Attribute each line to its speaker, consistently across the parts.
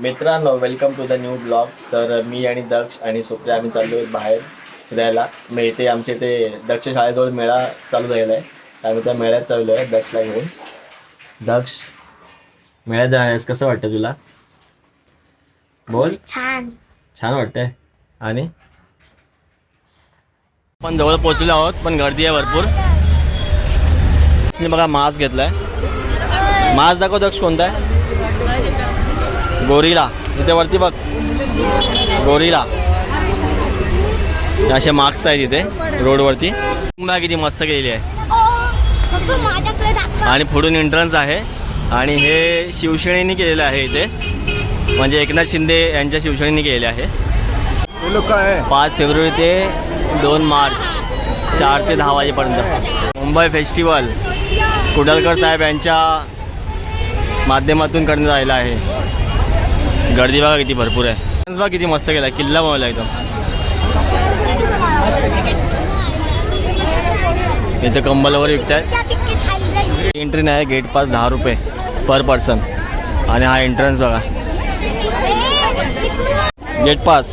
Speaker 1: मित्रांनो welcome to the new blog तर मी आणि दक्ष आणि सुप्रिया आम्ही चाललो आहे बाहेर फिरायला. मी इथे आमच्या इथे दक्ष शाळेजवळ मेळा चालू झालेला आहे. आम्ही त्या मेळ्यात चाललो आहे दक्षला घेऊन. दक्ष मेळ्यात जाणार आहेस कसं वाटतं तुला? बोल.
Speaker 2: छान.
Speaker 1: छान वाटतंय. आणि? पण जवळ पोहोचलो आहोत पण गर्दी आहे भरपूर. बघा मास्क घेतलाय. मास्क दाखव दक्ष कोणता आहे? गोरीला. इथे वरती बघ. गोरीला. असे मार्क्स आहेत इथे रोडवरती बघा किती मस्त केलेली आहे. आणि पुढून एंट्रन्स आहे. आणि हे शिवसेनेने केलेलं आहे इथे. म्हणजे एकनाथ शिंदे यांच्या शिवसेनेने केलेले आहे. पाच फेब्रुवारी ते दोन मार्च चार ते दहा वाजेपर्यंत. मुंबई फेस्टिवल कुडलकर साहेब यांच्या माध्यमातून करण्यात आलेला आहे. गर्दी बघा किती भरपूर आहे. बघा किती मस्त केला किल्ला बनवला एकदम. इथे कंबल वगैरे विकतायत एंट्री नाही गेट पास दहा रुपये पर पर्सन आणि हा एंट्रन्स बघा. गेट पास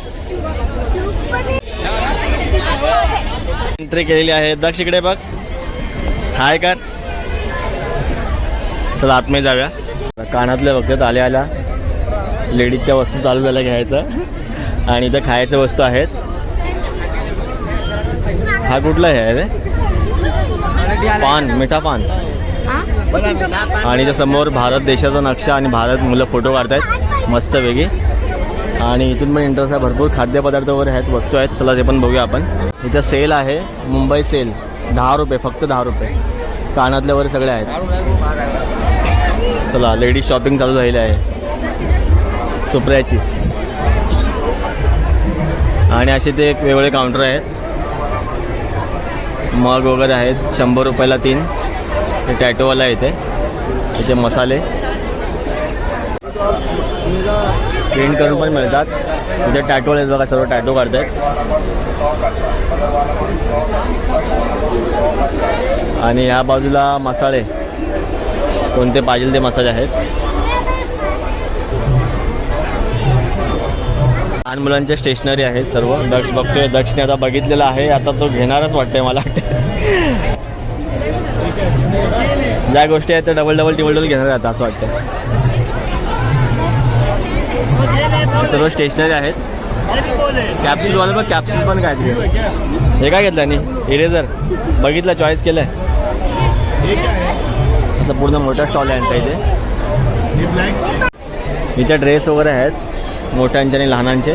Speaker 1: एंट्री केलेली आहे. दक्ष इकडे बघ. हाय कर. चला आतमध्ये जाऊया. कानातले बघतात आल्या आल्या. लेडीजच्या वस्तू चालू झाल्या घ्यायचं. आणि इथं खायच्या वस्तू आहेत. हा कुठला आहे रे? पान मिठा पान. आणि इथं समोर भारत देशाचा नक्षा आणि भारत मुलं फोटो काढतायत. मस्त वेगळी आणि इथून पण इंटरेस्ट आहे. भरपूर खाद्यपदार्थ वगैरे आहेत वस्तू आहेत. चला ते पण बघूया आपण. इथं सेल आहे. मुंबई सेल दहा रुपये फक्त दहा रुपये. कानातल्या वगैरे सगळे आहेत. चला लेडीज शॉपिंग चालू झालेली आहे. सुप्रियाची. आणि असे ते एक वेगवेगळे काउंटर आहेत. मग वगैरे आहेत शंभर रुपयाला तीन. हे टॅटोवाला आहे तिथे मसाले. प्रिंट करून पण मिळतात. इथे टॅटो आहेत बघा सर्व टॅटो काढतात आणि ह्या बाजूला मसाले. कोणते पाहिजे ते मसाले आहेत. लहान मुलांच्या स्टेशनरी आहेत सर्व. दक्ष बघतोय दक्षने आता बघितलेला आहे. आता तो घेणारच वाटतंय मला. वाटतं ज्या गोष्टी आहेत त्या डबल डबल टिबल डबल घेणार आहेत असं वाटतं सर्व स्टेशनरी आहेत. कॅप्सूलवाले बघ कॅप्सूल पण काहीतरी आहे. हे काय घेतलं आणि इरेझर बघितलं चॉईस केलं असं पूर्ण मोठा स्टॉल आहे यांचा इथे. इथे ड्रेस वगैरे आहेत. मोठ्यांचे आणि लहानांचे.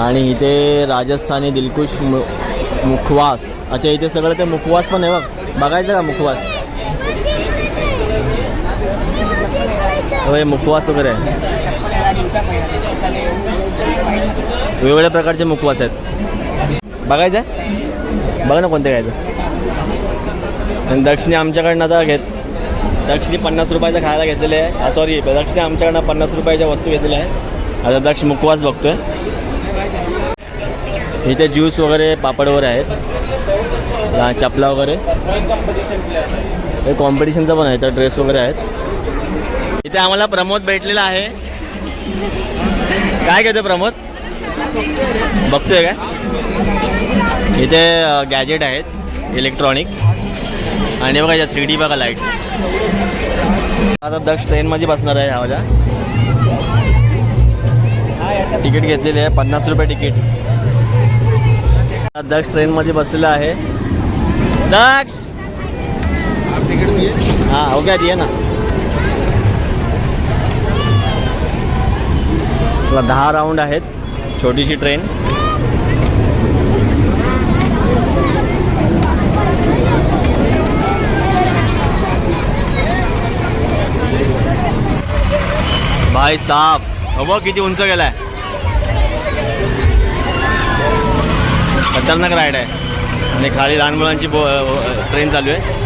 Speaker 1: आणि इथे राजस्थानी दिलकुश मु मुखवास. अच्छा इथे सगळं ते मुखवास पण आहे बघ. बघायचं का मुखवास? होय मुखवास वगैरे. आहे वेगवेगळ्या प्रकारचे मुखवास आहेत. बघायचं आहे बघ ना कोणते घ्यायचं. आणि दक्षिणे आमच्याकडनं आता घेत दक्षिणी पन्नास रुपयाचं खायला घेतलेले आहे. Ah, सॉरी दक्षिणे आमच्याकडनं पन्नास रुपयाच्या वस्तू घेतलेल्या आहेत. आता दक्ष मुखवास बघतोय. इथे ज्यूस वगैरे पापड वगैरे आहेत चपला वगैरे. हे कॉम्पिटिशनचं पण आहे तर ड्रेस वगैरे आहेत. इथे आम्हाला प्रमोद भेटलेला आहे. काय घेतो प्रमोद? बघतोय काय? इथे गॅजेट आहेत इलेक्ट्रॉनिक आणि बघा थ्री डी बघा लाइट आता दक्ष ट्रेनमध्ये बसणार आहे ह्याच्या तिकीट आहे, पन्नास रुपये तिकीट. दक्ष ट्रेनमध्ये बसलेला आहे. दक्ष! हाँ हो गया दिए ना. तुला दहा राऊंड आहेत, छोटीशी ट्रेन भाई साहब हो बघ किती उंच गेलाय? खतरनाक राईड आहे. आणि खाली लहान मुलांची बो ट्रेन चालू आहे.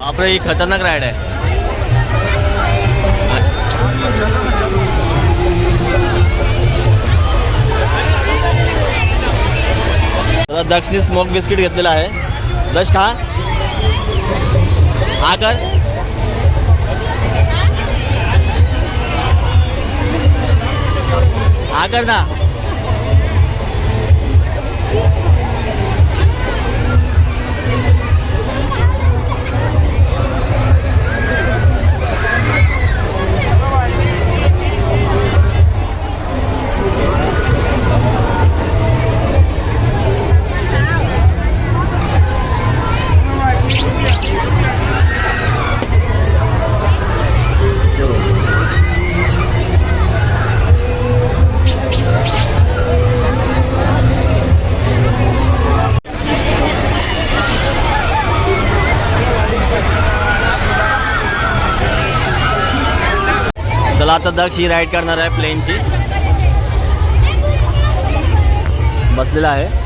Speaker 1: बापरे ही खतरनाक राईड आहे. आता स्मोक बिस्किट घेतलेलं आहे. दश खा. हा कर. कर ना आता दक्ष ही राईड करणार आहे प्लेनची बसलेला आहे.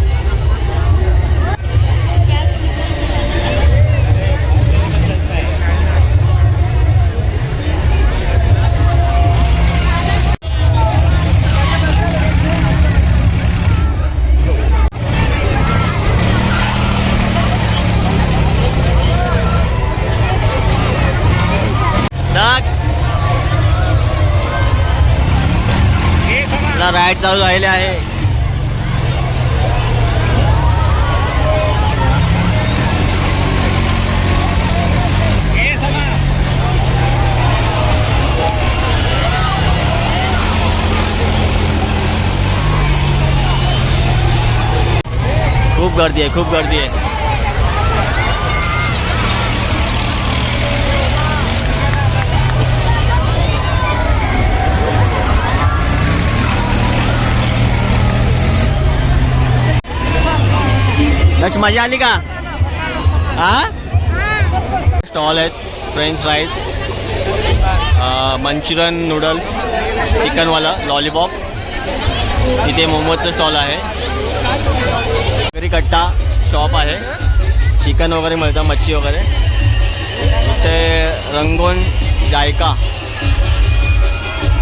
Speaker 1: आपला राईड चालू राहिले आहे. खूप गर्दी आहे खूप गर्दी आहे. लक्ष मजा आली का? हा? स्टॉल आहेत फ्रेंच फ्राईज मंचुरियन नूडल्स चिकनवाला लॉलीपॉप. इथे मोमोजचं स्टॉल आहे. घरी कट्टा शॉप आहे. चिकन वगैरे मिळतं मच्छी वगैरे. इथे रंगोन जायका.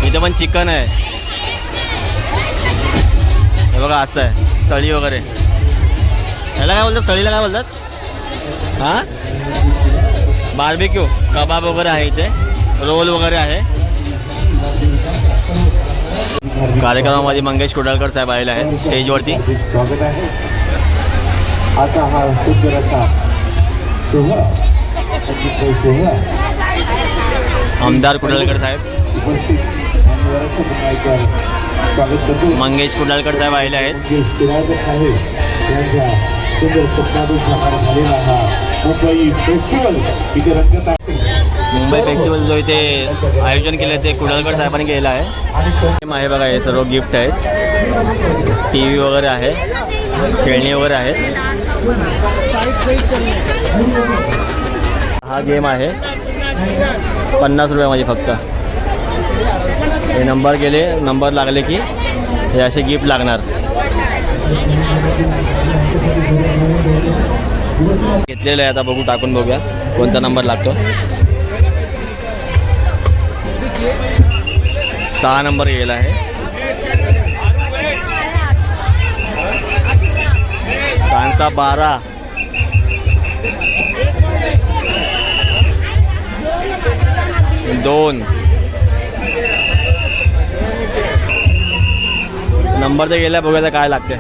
Speaker 1: इथे पण चिकन आहे. हे बघा असं आहे. सळी वगैरे. याला काय बोलतात? सळीला काय बोलतात? हां? बार्बिक्यू कबाब वगैरे आहे इथे. रोल वगैरे आहे. कार्यक्रमामध्ये मंगेश कुडाळकर साहेब आलेले आहेत स्टेजवरती.
Speaker 3: स्वागत आहे आता हा
Speaker 1: आमदार कुडाळकर साहेब. मंगेश कुडाळकर साहेब आलेले आहेत.
Speaker 3: हा मुंबई फेस्टिवल
Speaker 1: जो इथे आयोजन साहेबांनी केलेलं आहे.
Speaker 3: आणि तो
Speaker 1: Game आहे बघा, हे सर्व गिफ्ट आहेत. टी व्ही वगैरे आहे. खेळणी वगैरे आहेत. हा गेम आहे. पन्नास रुपयामध्ये फक्त. हे नंबर गेले नंबर लागले की हे असे गिफ्ट लागणार. घेतलेलं आहे आता बघू टाकून बघूया. कोणता नंबर लागतो? सहा नंबर गेला आहे. सहाचा बारा. दोन. नंबर तर गेला बघूया काय लागते.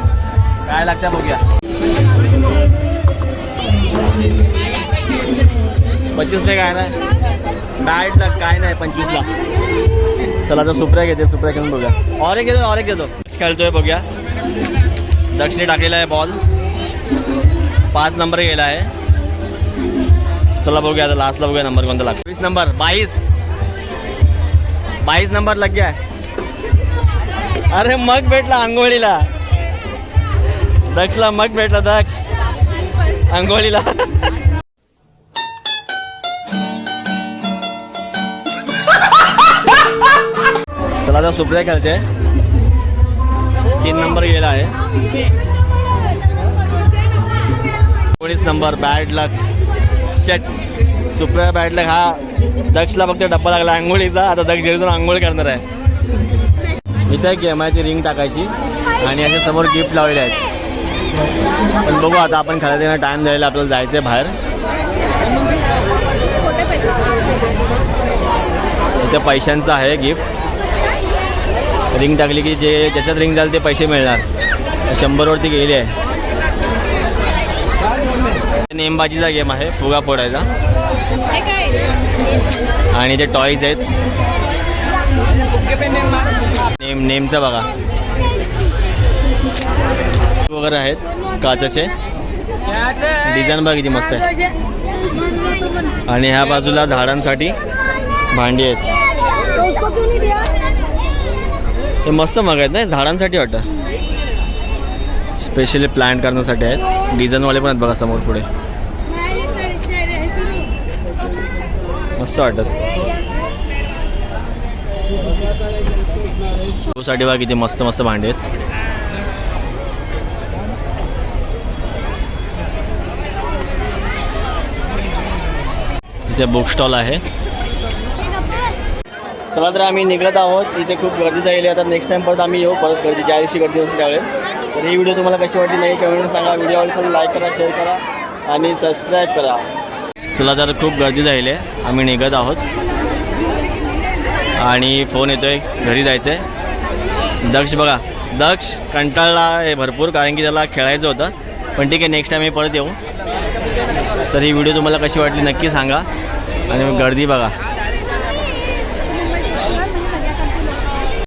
Speaker 1: काय लागते बघूया. पच्चीसने काय नाही डायट काय नाही पंचवीसला चला आता सुप्र्या घेते सुप्र्या घेऊन बघूया. ऑरेंज घेतो ऑरेंज घेतो. खेळतोय बघूया. दक्षिणी टाकलेला आहे बॉल पाच नंबर गेला आहे. चला बघूया आता लास्टला बघूया नंबर कोणता लागतो. वीस नंबर बाईस. बाईस नंबर लग गया अरे मग भेटला आंघोळीला. दक्षला मग भेटला दक्ष. आंघोळीला. चला आता सुप्रिया खेळते. तीन नंबर गेला आहे. एकोणीस नंबर बॅड लक शेट सुप्रिया बॅड लक हा दक्षला फक्त डब्बा लागला आंघोळीचा. आता दक्ष घरी जाऊन आंघोळ करणार आहे. इथे एक गेम आहे ती रिंग टाकायची. आणि याच्या समोर गिफ्ट लावलेले आहेत. पण बघू आता आपण खेळायला टाइम द्यायला आपल्याला जायचं आहे बाहेर. इथे पैशांचं आहे गिफ्ट रिंग टाकली की जे ज्याच्यात रिंग झालं ते पैसे मिळणार. शंभरवरती गेली आहे. नेमबाजीचा गेम आहे फुगा फोडायचा. आणि ते टॉईज आहेत. नेम नेमचा बघा. वगैरे आहेत काचाचे. डिझाईन बघा किती मस्त आहे. आणि ह्या बाजूला झाडांसाठी भांडी आहेत. हे मस्त मग आहेत नाही झाडांसाठी वाटतं. स्पेशली प्लॅन करण्यासाठी आहेत. डिझाईनवाले पण आहेत बघा समोर पुढे. मस्त वाटत. साठी बघा किती मस्त मस्त भांडे आहेत. इथे बुक स्टॉल आहे. चला तर आम्ही निघत आहोत. इथे खूप गर्दी झालेली आता नेक्स्ट टाइम परत आम्ही येऊ. परत गर्दी ज्या दिवशी गर्दी होती त्यावेळेस. तर ही व्हिडिओ तुम्हाला कशी वाटली नाही कमेंट सांगा. व्हिडिओ आवडली लाईक करा शेअर करा आणि सबस्क्राईब करा. चला तर खूप गर्दी झालेली आहे. आम्ही निघत आहोत. आणि फोन येतोय. घरी जायचं आहे दक्ष बघा. दक्ष कंटाळला आहे भरपूर कारण की त्याला खेळायचं होतं. पण ठीक आहे नेक्स्ट टाईम मी परत येऊ. तर ही व्हिडिओ तुम्हाला कशी वाटली नक्की सांगा. आणि गर्दी बघा.